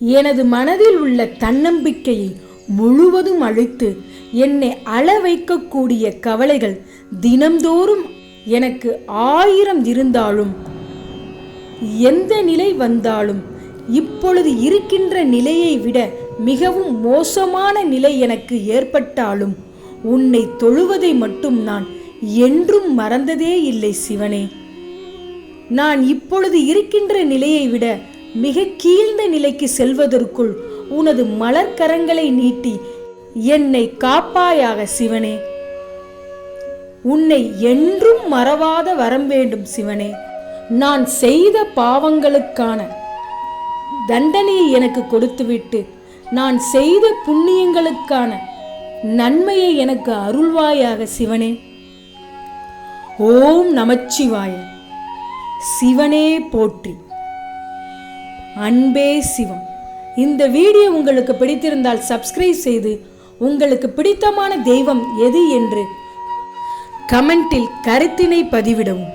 எனது மனதில் உள்ள தன்னம்பிக்கையை முழுவதும் அழித்து என்னை அள வைக்கக்கூடிய கவலைகள் தினம்தோறும் எனக்கு ஆயிரம் இருந்தாலும் எந்த நிலை வந்தாலும் இப்பொழுது இருக்கின்ற நிலையை விட மிகவும் மோசமான நிலை எனக்கு ஏற்பட்டாலும் உன்னை தொழுவதை மட்டும் நான் என்றும் மறந்ததே இல்லை சிவனே. நான் இப்பொழுது இருக்கின்ற நிலையை விட மிக கீழ்ந்த நிலைக்கு செல்வதற்குள் உனது மலர்க்கரங்களை நீட்டி என்னை காப்பாயாக சிவனே. உன்னை என்றும் மறவாத வரம் வேண்டும் சிவனே. நான் செய்த பாவங்களுக்கான தண்டனையை எனக்கு கொடுத்துவிட்டு நான் செய்த புண்ணியங்களுக்கான நன்மையை எனக்கு அருள்வாயாக சிவனே. ஓம் நமச்சிவாய. சிவனே போற்றி. அன்பே சிவம். இந்த வீடியோ உங்களுக்கு பிடித்திருந்தால் சப்ஸ்கிரைப் செய்து உங்களுக்கு பிடித்தமான தெய்வம் எது என்று கமெண்டில் கருத்தினை பதிவிடவும்.